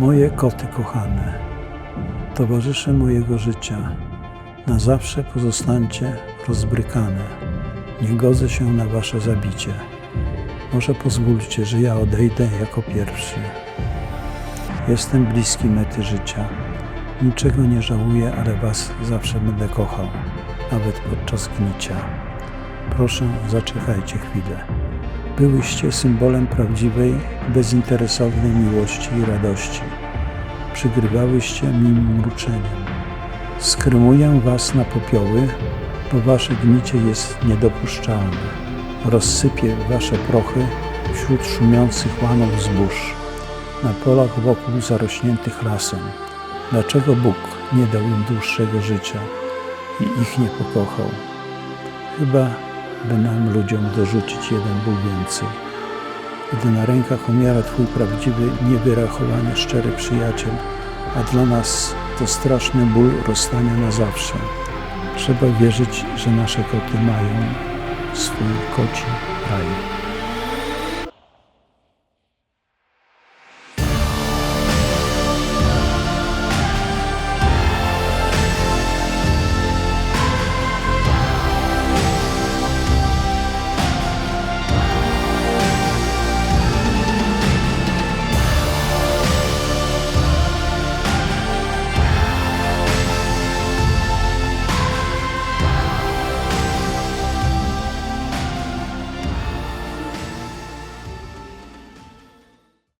Moje koty kochane, towarzysze mojego życia, na zawsze pozostańcie rozbrykane. Nie godzę się na wasze zabicie. Może pozwólcie, że ja odejdę jako pierwszy. Jestem bliski mety życia. Niczego nie żałuję, ale was zawsze będę kochał, nawet podczas gnicia. Proszę, zaczekajcie chwilę. Byłyście symbolem prawdziwej, bezinteresownej miłości i radości. Przygrywałyście mym mruczeniem. Skrymuję was na popioły, bo wasze gnicie jest niedopuszczalne. Rozsypię wasze prochy wśród szumiących łanów zbóż, na polach wokół zarośniętych lasem. Dlaczego Bóg nie dał im dłuższego życia i ich nie pokochał? Chyba, by nam ludziom dorzucić jeden ból więcej. Gdy na rękach umiera Twój prawdziwy, niewyrachowany, szczery przyjaciel, a dla nas to straszny ból rozstania na zawsze. Trzeba wierzyć, że nasze koty mają swój koci raj.